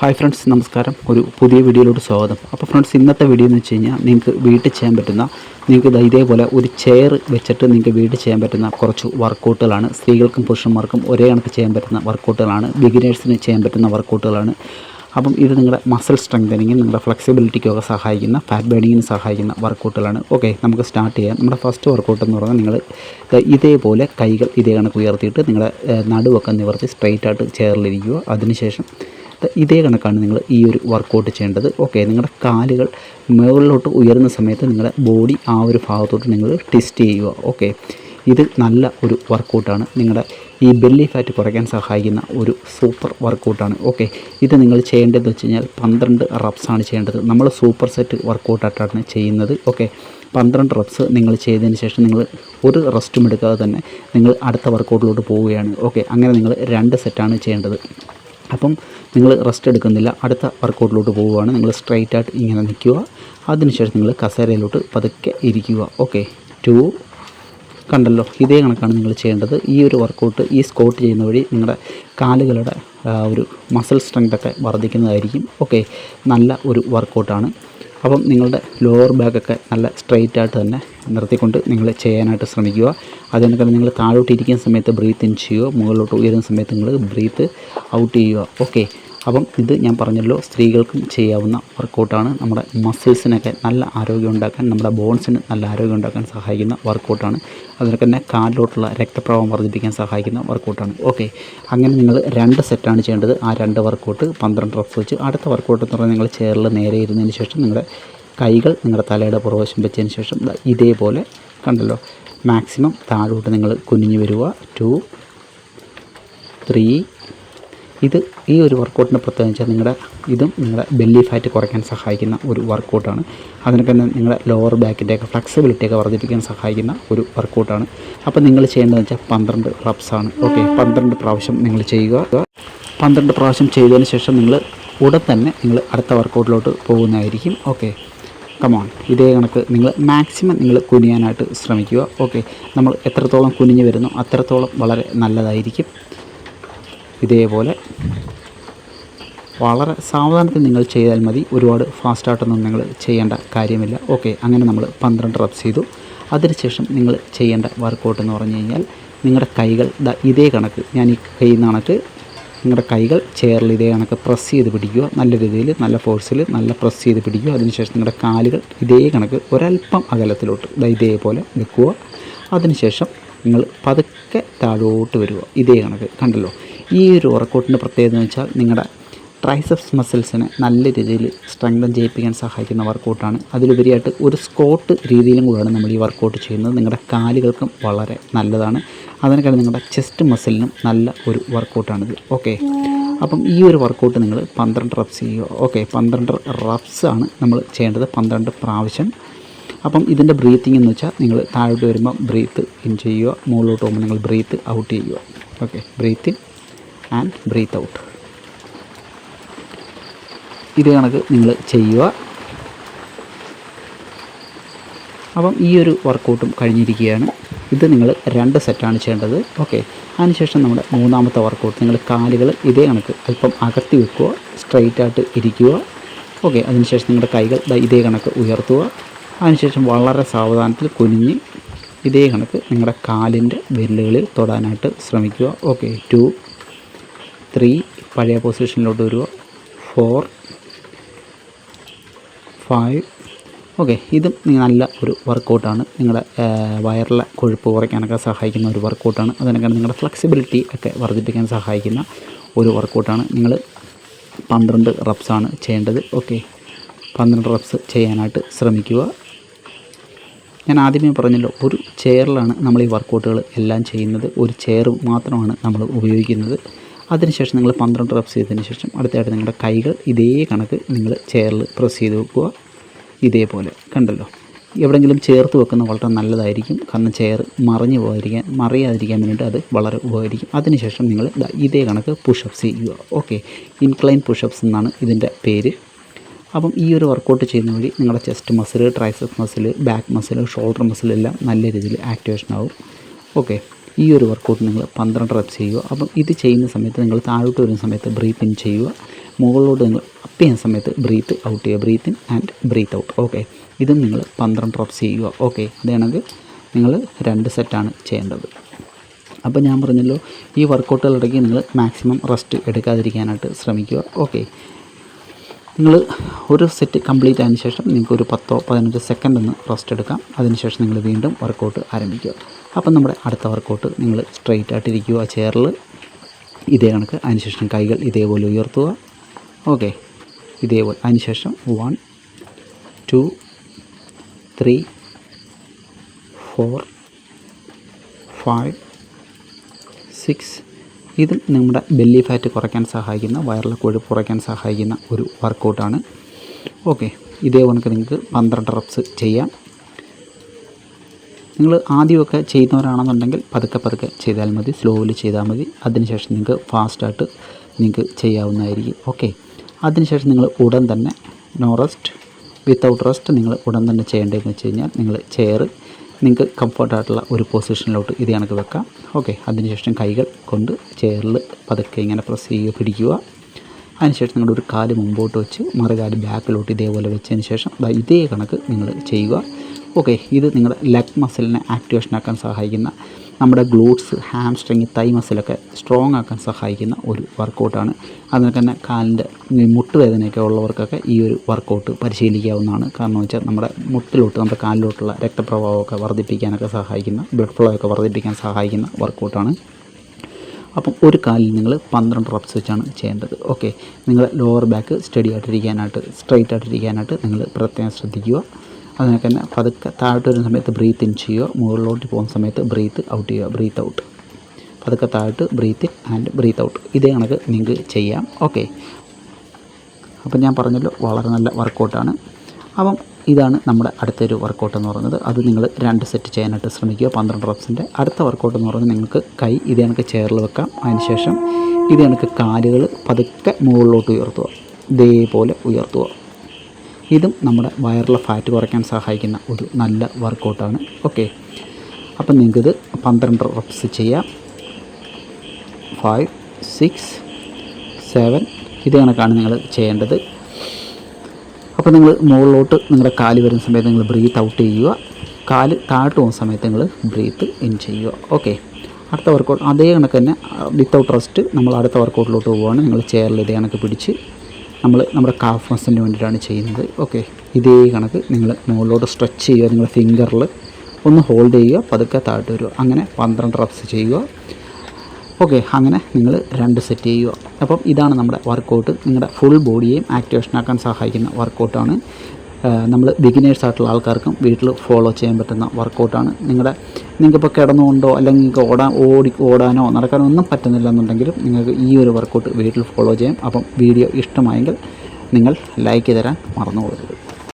Hi friends നമസ്കാരം. ഒരു പുതിയ വീഡിയോയിലോട്ട് സ്വാഗതം. അപ്പോൾ ഫ്രണ്ട്സ് ഇന്നത്തെ വീഡിയോ എന്ന് വെച്ച് കഴിഞ്ഞാൽ നിങ്ങൾക്ക് വീട്ടിൽ ചെയ്യാൻ പറ്റുന്ന നിങ്ങൾക്ക് ഇതേപോലെ ഒരു ചെയർ വെച്ചിട്ട് നിങ്ങൾക്ക് വീട്ടിൽ ചെയ്യാൻ പറ്റുന്ന കുറച്ച് വർക്കൗട്ടുകളാണ് സ്ത്രീകൾക്കും പുരുഷന്മാർക്കും ഒരേ കണക്ക് ചെയ്യാൻ പറ്റുന്ന വർക്കൗട്ടുകളാണ് ബിഗിനേഴ്സിന് ചെയ്യാൻ പറ്റുന്ന വർക്കൗട്ടുകളാണ് അപ്പം ഇത് നിങ്ങളുടെ മസിൽ സ്ട്രെങ്തനിങ്ങും നിങ്ങളുടെ ഫ്ലെക്സിബിലിറ്റിക്കൊക്കെ സഹായിക്കുന്ന ഫാറ്റ് ബേണിങ്ങിന് സഹായിക്കുന്ന വർക്കൗട്ടുകളാണ് ഓക്കെ നമുക്ക് സ്റ്റാർട്ട് ചെയ്യാം. നമ്മുടെ ഫസ്റ്റ് വർക്കൗട്ട് എന്ന് പറഞ്ഞാൽ നിങ്ങൾ ഇതേപോലെ കൈകൾ ഇതേ കണക്ക് ഉയർത്തിയിട്ട് നിങ്ങളുടെ നടുവൊക്കെ നിവർത്തി സ്ട്രെയിറ്റ് ആയിട്ട് ചെയറിലിരിക്കുക അതിനുശേഷം ദാ ഇതേ കണക്കാണ് നിങ്ങൾ ഈ ഒരു വർക്കൗട്ട് ചെയ്യേണ്ടത്. ഓക്കെ നിങ്ങളുടെ കാലുകൾ മുകളിലോട്ട് ഉയരുന്ന സമയത്ത് നിങ്ങളുടെ ബോഡി ആ ഒരു ഭാഗത്തോട്ട് നിങ്ങൾ ട്വിസ്റ്റ് ചെയ്യുക. ഓക്കെ ഇത് നല്ല ഒരു വർക്കൗട്ടാണ് നിങ്ങളുടെ ഈ ബെല്ലി ഫാറ്റ് കുറയ്ക്കാൻ സഹായിക്കുന്ന ഒരു സൂപ്പർ വർക്കൗട്ടാണ് ഓക്കെ ഇത് നിങ്ങൾ ചെയ്യേണ്ടതെന്ന് വെച്ച് കഴിഞ്ഞാൽ പന്ത്രണ്ട് റബ്സാണ് ചെയ്യേണ്ടത്. നമ്മൾ സൂപ്പർ സെറ്റ് വർക്കൗട്ടായിട്ടാണ് ചെയ്യുന്നത്. ഓക്കെ പന്ത്രണ്ട് റബ്സ് നിങ്ങൾ ചെയ്തതിന് ശേഷം നിങ്ങൾ ഒരു റെസ്റ്റും എടുക്കാതെ തന്നെ നിങ്ങൾ അടുത്ത വർക്കൗട്ടിലോട്ട് പോവുകയാണ്. ഓക്കെ അങ്ങനെ നിങ്ങൾ രണ്ട് സെറ്റാണ് ചെയ്യേണ്ടത്. അപ്പം നിങ്ങൾ റെസ്റ്റ് എടുക്കുന്നില്ല. അടുത്ത വർക്കൗട്ടിലോട്ട് പോവുകയാണ്. നിങ്ങൾ സ്ട്രൈറ്റ് ആയിട്ട് ഇങ്ങനെ നിൽക്കുക. അതിനുശേഷം നിങ്ങൾ കസേരയിലോട്ട് പതുക്കെ ഇരിക്കുക. ഓക്കെ ടു കണ്ടല്ലോ. ഇതേ കണക്കാണ് നിങ്ങൾ ചെയ്യേണ്ടത്. ഈ ഒരു വർക്കൗട്ട് ഈ സ്കോട്ട് ചെയ്യുന്ന വഴി നിങ്ങളുടെ കാലുകളുടെ ഒരു മസിൽ സ്ട്രെങ്തൊക്കെ വർദ്ധിക്കുന്നതായിരിക്കും. ഓക്കെ നല്ല ഒരു വർക്കൗട്ടാണ് അപ്പം നിങ്ങളുടെ ലോവർ ബാക്കൊക്കെ നല്ല സ്ട്രെയിറ്റ് ആയിട്ട് തന്നെ നിർത്തിക്കൊണ്ട് നിങ്ങൾ ചെയ്യാനായിട്ട് ശ്രമിക്കുക. അതിനൊക്കെ നിങ്ങൾ താഴോട്ട് ഇരിക്കുന്ന സമയത്ത് ബ്രീത്ത് ഇൻ ചെയ്യുക മുകളിലോട്ട് ഉയരുന്ന സമയത്ത് നിങ്ങൾ ബ്രീത്ത് ഔട്ട് ചെയ്യുക. ഓക്കെ അപ്പം ഇത് ഞാൻ പറഞ്ഞല്ലോ സ്ത്രീകൾക്കും ചെയ്യാവുന്ന വർക്കൗട്ടാണ്. നമ്മുടെ മസിൽസിനൊക്കെ നല്ല ആരോഗ്യം ഉണ്ടാക്കാൻ നമ്മുടെ ബോൺസിന് നല്ല ആരോഗ്യം ഉണ്ടാക്കാൻ സഹായിക്കുന്ന വർക്കൗട്ടാണ്. അതുപോലെ തന്നെ കാലിലോട്ടുള്ള രക്തപ്രവാഹം വർദ്ധിപ്പിക്കാൻ സഹായിക്കുന്ന വർക്കൗട്ടാണ്. ഓക്കെ അങ്ങനെ നിങ്ങൾ രണ്ട് സെറ്റാണ് ചെയ്യേണ്ടത്. ആ രണ്ട് വർക്കൗട്ട് പന്ത്രണ്ട് റഫ് വെച്ച്. അടുത്ത വർക്കൗട്ട് എന്ന് പറഞ്ഞാൽ നിങ്ങൾ ചെയറിൽ നേരെ ഇരുന്നതിന് ശേഷം നിങ്ങളുടെ കൈകൾ നിങ്ങളുടെ തലയുടെ പുറവശം വെച്ചതിന് ശേഷം ഇതേപോലെ കണ്ടല്ലോ. മാക്സിമം താഴോട്ട് നിങ്ങൾ കുനിഞ്ഞു വരിക ടു ത്രീ ഇത് ഈ ഒരു വർക്കൗട്ടിന്റെ പ്രത്യേകത വെച്ചാൽ നിങ്ങളുടെ ഇതും നിങ്ങളുടെ ബെല്ലി ഫാറ്റ് കുറയ്ക്കാൻ സഹായിക്കുന്ന ഒരു വർക്കൗട്ടാണ്. അതിനൊക്കെ നിങ്ങളുടെ ലോവർ ബാക്കിന്റെയൊക്കെ ഫ്ലെക്സിബിലിറ്റിയൊക്കെ വർദ്ധിപ്പിക്കാൻ സഹായിക്കുന്ന ഒരു വർക്കൗട്ടാണ്. അപ്പോൾ നിങ്ങൾ ചെയ്യേണ്ടതെന്ന് വെച്ചാൽ പന്ത്രണ്ട് റബ്സാണ് ഓക്കെ പന്ത്രണ്ട് പ്രാവശ്യം നിങ്ങൾ ചെയ്യുക. പന്ത്രണ്ട് പ്രാവശ്യം ചെയ്തതിന് ശേഷം നിങ്ങൾ ഉടൻ തന്നെ നിങ്ങൾ അടുത്ത വർക്കൗട്ടിലോട്ട് പോകുന്നതായിരിക്കും. ഓക്കെ കമോൺ ഇതേ കണക്ക് നിങ്ങൾ മാക്സിമം നിങ്ങൾ കുനിയാനായിട്ട് ശ്രമിക്കുക. ഓക്കെ നമ്മൾ എത്രത്തോളം കുനിഞ്ഞ് വരുന്നു അത്രത്തോളം വളരെ നല്ലതായിരിക്കും. ഇതേപോലെ. വളരെ സാവധാനത്തിൽ നിങ്ങൾ ചെയ്താൽ മതി. ഒരുപാട് ഫാസ്റ്റായിട്ടൊന്നും നിങ്ങൾ ചെയ്യേണ്ട കാര്യമില്ല. ഓക്കെ അങ്ങനെ നമ്മൾ പന്ത്രണ്ട് റബ്സ് ചെയ്തു. അതിനുശേഷം നിങ്ങൾ ചെയ്യേണ്ട വർക്കൗട്ട് എന്ന് പറഞ്ഞു കഴിഞ്ഞാൽ നിങ്ങളുടെ കൈകൾ ഇതേ കണക്ക് ഞാൻ ഈ കൈ നണക്ക് നിങ്ങളുടെ കൈകൾ ചെയറിൽ ഇതേ കണക്ക് പ്രസ് ചെയ്ത് പിടിക്കുക. നല്ല രീതിയിൽ നല്ല ഫോഴ്സിൽ നല്ല പ്രസ് ചെയ്ത് പിടിക്കുക. അതിനുശേഷം നിങ്ങളുടെ കാലുകൾ ഇതേ കണക്ക് ഒരല്പം അകലത്തിലോട്ട് ഇതേപോലെ വെക്കുക. അതിനുശേഷം നിങ്ങൾ പതുക്കെ താഴോട്ട് വരിക. ഇതേ കണക്ക് കണ്ടല്ലോ. ഈ ഒരു വർക്കൗട്ടിന്റെ പ്രത്യേകത എന്ന് വെച്ചാൽ നിങ്ങളുടെ ട്രൈസെപ്സ് മസിൽസിനെ നല്ല രീതിയിൽ സ്ട്രെങ്തൻ ചെയ്യിപ്പിക്കാൻ സഹായിക്കുന്ന വർക്കൗട്ടാണ് അതിലുപരിയായിട്ട് ഒരു സ്കോട്ട് രീതിയിലും കൂടെയാണ് നമ്മൾ ഈ വർക്കൗട്ട് ചെയ്യുന്നത്. നിങ്ങളുടെ കാലുകൾക്കും വളരെ നല്ലതാണ്. അതിനേക്കാളും നിങ്ങളുടെ ചെസ്റ്റ് മസിലിനും നല്ല ഒരു വർക്കൗട്ടാണിത് ഓക്കെ? അപ്പം ഈ ഒരു വർക്കൗട്ട് നിങ്ങൾ പന്ത്രണ്ട് റബ്സ് ചെയ്യുക. ഓക്കെ? പന്ത്രണ്ട് റബ്സ് ആണ് നമ്മൾ ചെയ്യേണ്ടത് പന്ത്രണ്ട് പ്രാവശ്യം. അപ്പം ഇതിന്റെ ബ്രീത്തിങ് എന്ന് വെച്ചാൽ നിങ്ങൾ താഴോട്ട് വരുമ്പോൾ ബ്രീത്ത് ഇൻ ചെയ്യുക. മുകളിലോട്ട് പോകുമ്പോൾ നിങ്ങൾ ബ്രീത്ത് ഔട്ട് ചെയ്യുക. Okay? Breathe in and breathe out ഇത് കണക്ക് നിങ്ങൾ ചെയ്യുക. അപ്പം ഈ ഒരു വർക്കൗട്ടും കഴിഞ്ഞിരിക്കുകയാണ്. ഇത് നിങ്ങൾ രണ്ട് സെറ്റാണ് ചെയ്യേണ്ടത്. ഓക്കെ അതിനുശേഷം നമ്മുടെ മൂന്നാമത്തെ വർക്കൗട്ട് നിങ്ങൾ കാലുകൾ ഇതേ കണക്ക് അല്പം അകർത്തി വെക്കുക സ്ട്രെയിറ്റ് ആയിട്ട് ഇരിക്കുക. ഓക്കെ അതിനുശേഷം നിങ്ങളുടെ കൈകൾ ഇതേ കണക്ക് ഉയർത്തുക. അതിനുശേഷം വളരെ സാവധാനത്തിൽ കുനിഞ്ഞ് ഇതേ കണക്ക് നിങ്ങളുടെ കാലിന്റെ വിരലുകളിൽ തൊടാനായിട്ട് ശ്രമിക്കുക. ഓക്കെ ടു ത്രീ പഴയ പൊസിഷനിലോട്ട് വരിക ഫോർ ഫൈവ് ഓക്കെ ഇതും നല്ല ഒരു വർക്കൗട്ടാണ് നിങ്ങളുടെ വയറിലെ കൊഴുപ്പ് കുറയ്ക്കാനൊക്കെ സഹായിക്കുന്ന ഒരു വർക്കൗട്ടാണ് അതിനൊക്കെ നിങ്ങളുടെ ഫ്ലെക്സിബിലിറ്റി ഒക്കെ വർദ്ധിപ്പിക്കാൻ സഹായിക്കുന്ന ഒരു വർക്കൗട്ടാണ് നിങ്ങൾ പന്ത്രണ്ട് റബ്സാണ് ചെയ്യേണ്ടത്. ഓക്കെ പന്ത്രണ്ട് റബ്സ് ചെയ്യാനായിട്ട് ശ്രമിക്കുക. ഞാൻ ആദ്യമേ പറഞ്ഞല്ലോ ഒരു ചെയറിലാണ് നമ്മൾ ഈ വർക്കൗട്ടുകൾ എല്ലാം ചെയ്യുന്നത്. ഒരു ചെയർ മാത്രമാണ് നമ്മൾ ഉപയോഗിക്കുന്നത്. അതിനുശേഷം നിങ്ങൾ പന്ത്രണ്ട് റെപ്സ് ചെയ്തതിന് ശേഷം അടുത്തായിട്ട് നിങ്ങളുടെ കൈകൾ ഇതേ കണക്ക് നിങ്ങൾ ചെയറിൽ പ്രസ് ചെയ്ത് വെക്കുക. ഇതേപോലെ കണ്ടല്ലോ. എവിടെയെങ്കിലും ചേർത്ത് വെക്കുന്ന വളരെ നല്ലതായിരിക്കും. കാരണം ചെയർ മറിഞ്ഞു പോകാതിരിക്കാൻ മറിയാതിരിക്കാൻ വേണ്ടിയിട്ട് അത് വളരെ ഉപകരിക്കും അതിനുശേഷം നിങ്ങൾ ഇതേ കണക്ക് പുഷപ്സ് ചെയ്യുക. ഓക്കെ ഇൻക്ലൈൻ പുഷപ്സ് എന്നാണ് ഇതിന്റെ പേര്. അപ്പം ഈ ഒരു വർക്കൗട്ട് ചെയ്യുന്ന വഴി നിങ്ങളുടെ chest muscle tricep muscle back muscle shoulder muscle എല്ലാം നല്ല രീതിയിൽ ആക്ടിവേഷൻ ആവും. ഓക്കെ ഈ ഒരു വർക്കൗട്ട് നിങ്ങൾ പന്ത്രണ്ട് റെപ്സ് ചെയ്യുക. അപ്പം ഇത് ചെയ്യുന്ന സമയത്ത് നിങ്ങൾ താഴോട്ട് വരുന്ന സമയത്ത് ബ്രീത്ത് ഇൻ ചെയ്യുക. മുകളിലോട്ട് നിങ്ങൾ അപ്പ് ചെയ്യുന്ന സമയത്ത് ബ്രീത്ത് ഔട്ട് ചെയ്യുക. Breathe in and breathe out okay ഇതും നിങ്ങൾ പന്ത്രണ്ട് റബ്സ് ചെയ്യുക. ഓക്കെ അതാണെങ്കിൽ നിങ്ങൾ രണ്ട് സെറ്റാണ് ചെയ്യേണ്ടത്. അപ്പോൾ ഞാൻ പറഞ്ഞല്ലോ ഈ വർക്കൗട്ടുകളിടയ്ക്ക് നിങ്ങൾ മാക്സിമം റെസ്റ്റ് എടുക്കാതിരിക്കാനായിട്ട് ശ്രമിക്കുക. ഓക്കെ നിങ്ങൾ ഒരു സെറ്റ് കംപ്ലീറ്റ് ആയതിനു ശേഷം നിങ്ങൾക്ക് ഒരു പത്തോ പതിനഞ്ചോ സെക്കൻഡ് ഒന്ന് റെസ്റ്റ് എടുക്കാം. അതിനുശേഷം നിങ്ങൾ വീണ്ടും വർക്കൗട്ട് ആരംഭിക്കുക. അപ്പം നമ്മുടെ അടുത്ത വർക്കൗട്ട് നിങ്ങൾ സ്ട്രെയിറ്റ് ആയിട്ടിരിക്കുക ചെയറിൽ ഇതേ കണക്ക്. അതിനുശേഷം കൈകൾ ഇതേപോലെ ഉയർത്തുക. ഓക്കെ ഇതേപോലെ. അതിനുശേഷം one two three four five six ഇത് നമ്മുടെ ബെല്ലി ഫാറ്റ് കുറയ്ക്കാൻ സഹായിക്കുന്ന വയറിലെ കൊഴുപ്പ് കുറയ്ക്കാൻ സഹായിക്കുന്ന ഒരു വർക്കൗട്ടാണ് ഓക്കെ ഇതേ കണക്ക് നിങ്ങൾക്ക് പന്ത്രണ്ട് റപ്സ് ചെയ്യാം. നിങ്ങൾ ആദ്യമൊക്കെ ചെയ്യുന്നവരാണെന്നുണ്ടെങ്കിൽ പതുക്കെ പതുക്കെ ചെയ്താൽ മതി സ്ലോവിൽ ചെയ്താൽ മതി. അതിനുശേഷം നിങ്ങൾക്ക് ഫാസ്റ്റായിട്ട് നിങ്ങൾക്ക് ചെയ്യാവുന്നതായിരിക്കും. ഓക്കെ അതിനുശേഷം നിങ്ങൾ ഉടൻ തന്നെ നോ റെസ്റ്റ് വിത്തൗട്ട് റെസ്റ്റ് നിങ്ങൾ ഉടൻ തന്നെ ചെയ്യേണ്ടതെന്ന് വെച്ച് കഴിഞ്ഞാൽ നിങ്ങൾ ചെയർ നിങ്ങൾക്ക് കംഫർട്ടായിട്ടുള്ള ഒരു പൊസിഷനിലോട്ട് ഇത് കണക്ക് വെക്കാം. ഓക്കെ അതിനുശേഷം കൈകൾ കൊണ്ട് ചെയറിൽ പതുക്കെ ഇങ്ങനെ പ്രസ് ചെയ്യുക പിടിക്കുക. അതിനുശേഷം നിങ്ങളുടെ ഒരു കാൽ മുമ്പോട്ട് വെച്ച് മറുകാൽ ബാക്കിലോട്ട് ഇതേപോലെ വെച്ചതിന് ശേഷം ഇതേ കണക്ക് നിങ്ങൾ ചെയ്യുക. ഓക്കെ ഇത് നിങ്ങളുടെ ലെഗ് മസിലിനെ ആക്ടിവേഷൻ ആക്കാൻ സഹായിക്കുന്ന നമ്മുടെ ഗ്ലൂട്ട്സ് ഹാംസ്ട്രിങ് തൈ മസിലൊക്കെ സ്ട്രോങ് ആക്കാൻ സഹായിക്കുന്ന ഒരു വർക്കൗട്ടാണ് അതിനൊക്കെ തന്നെ കാലിന്റെ മുട്ടുവേദനയൊക്കെ ഉള്ളവർക്കൊക്കെ ഈ ഒരു വർക്കൗട്ട് പരിശീലിക്കാവുന്നതാണ്. കാരണം വെച്ചാൽ നമ്മുടെ മുട്ടിലോട്ട് നമ്മുടെ കാലിലോട്ടുള്ള രക്തപ്രവാഹമൊക്കെ വർദ്ധിപ്പിക്കാനൊക്കെ സഹായിക്കുന്ന ബ്ലഡ് ഫ്ലോ ഒക്കെ വർദ്ധിപ്പിക്കാൻ സഹായിക്കുന്ന വർക്കൗട്ടാണ് അപ്പം ഒരു കാലിൽ നിങ്ങൾ പന്ത്രണ്ട് റബ്സ് വെച്ചാണ് ചെയ്യേണ്ടത്. ഓക്കെ നിങ്ങൾ ലോവർ ബാക്ക് സ്റ്റഡി ആയിട്ടിരിക്കാനായിട്ട് സ്ട്രൈറ്റ് ആയിട്ടിരിക്കാനായിട്ട് നിങ്ങൾ പ്രത്യേകം ശ്രദ്ധിക്കുക. അതിനൊക്കെ തന്നെ പതുക്കെ താഴോട്ട് വരുന്ന സമയത്ത് ബ്രീത്ത് ഇൻ ചെയ്യുക. മുകളിലോട്ട് പോകുന്ന സമയത്ത് ബ്രീത്ത് ഔട്ട് ചെയ്യുക. ബ്രീത്ത് ഔട്ട് പതുക്കെ താഴോട്ട് breathe in and breathe out ഇതേ കണക്ക് നിങ്ങൾക്ക് ചെയ്യാം. ഓക്കെ അപ്പം ഞാൻ പറഞ്ഞല്ലോ വളരെ നല്ല വർക്കൗട്ടാണ് അപ്പം ഇതാണ് നമ്മുടെ അടുത്തൊരു വർക്കൗട്ട് എന്ന് പറയുന്നത്. അത് നിങ്ങൾ രണ്ട് സെറ്റ് ചെയ്യാനായിട്ട് ശ്രമിക്കുക. പന്ത്രണ്ട് റബ്സിന്റെ അടുത്ത വർക്കൗട്ട് എന്ന് പറയുന്നത് നിങ്ങൾക്ക് കൈ ഇത് കണക്ക് ചെയറിൽ വെക്കാം. അതിനുശേഷം ഇത് കണക്ക് കാലുകൾ പതുക്കെ മുകളിലോട്ട് ഉയർത്തുക. ഇതേപോലെ ഉയർത്തുക. ഇതും നമ്മുടെ വയറിലെ ഫാറ്റ് കുറയ്ക്കാൻ സഹായിക്കുന്ന ഒരു നല്ല വർക്കൗട്ടാണ് ഓക്കെ അപ്പം നിങ്ങൾക്കിത് പന്ത്രണ്ട് റപ്സ് ചെയ്യാം. ഫൈവ് സിക്സ് സെവൻ ഇത് കണക്കാണ് നിങ്ങൾ ചെയ്യേണ്ടത്. അപ്പോൾ നിങ്ങൾ മുകളിലോട്ട് നിങ്ങളുടെ കാൽ വരുന്ന സമയത്ത് നിങ്ങൾ ബ്രീത്ത് ഔട്ട് ചെയ്യുക. കാൽ താഴ്ത്തു പോകുന്ന സമയത്ത് നിങ്ങൾ ബ്രീത്ത് ഇൻ ചെയ്യുക. ഓക്കെ അടുത്ത വർക്കൗട്ട് അതേ കണക്ക് തന്നെ വിത്തൗട്ട് റെസ്റ്റ് നമ്മൾ അടുത്ത വർക്കൗട്ടിലോട്ട് പോവുകയാണ്. നിങ്ങൾ ചെയറിൽ ഇതേ കണക്ക് പിടിച്ച് നമ്മൾ നമ്മുടെ കാഫ് വേണ്ടിയിട്ടാണ് ചെയ്യുന്നത്. ഓക്കെ ഇതേ കണക്ക് നിങ്ങൾ മുകളിലോട്ട് സ്ട്രെച്ച് ചെയ്യുക. നിങ്ങളുടെ ഫിംഗറിൽ ഒന്ന് ഹോൾഡ് ചെയ്യുക. പതുക്കെ താഴ്ത്ത് വരിക. അങ്ങനെ പന്ത്രണ്ട് റബ്സ് ചെയ്യുക. ഓക്കെ അങ്ങനെ നിങ്ങൾ രണ്ട് സെറ്റ് ചെയ്യുക. അപ്പം ഇതാണ് നമ്മുടെ വർക്കൗട്ട് നിങ്ങളുടെ ഫുൾ ബോഡിയെയും ആക്ടിവേഷൻ ആക്കാൻ സഹായിക്കുന്ന വർക്കൗട്ടാണ് നമ്മൾ ബിഗിനേഴ്സ് ആയിട്ടുള്ള ആൾക്കാർക്കും വീട്ടിൽ ഫോളോ ചെയ്യാൻ പറ്റുന്ന വർക്കൗട്ടാണ് നിങ്ങളുടെ നിങ്ങൾക്കിപ്പോൾ കിടന്നുകൊണ്ടോ അല്ലെങ്കിൽ നിങ്ങൾക്ക് ഓടാൻ ഓടി ഓടാനോ നടക്കാനോ ഒന്നും പറ്റുന്നില്ല എന്നുണ്ടെങ്കിലും നിങ്ങൾക്ക് ഈ ഒരു വർക്കൗട്ട് വീട്ടിൽ ഫോളോ ചെയ്യാം. അപ്പം വീഡിയോ ഇഷ്ടമായെങ്കിൽ നിങ്ങൾ ലൈക്ക് തരാൻ മറന്നു പോകരുത്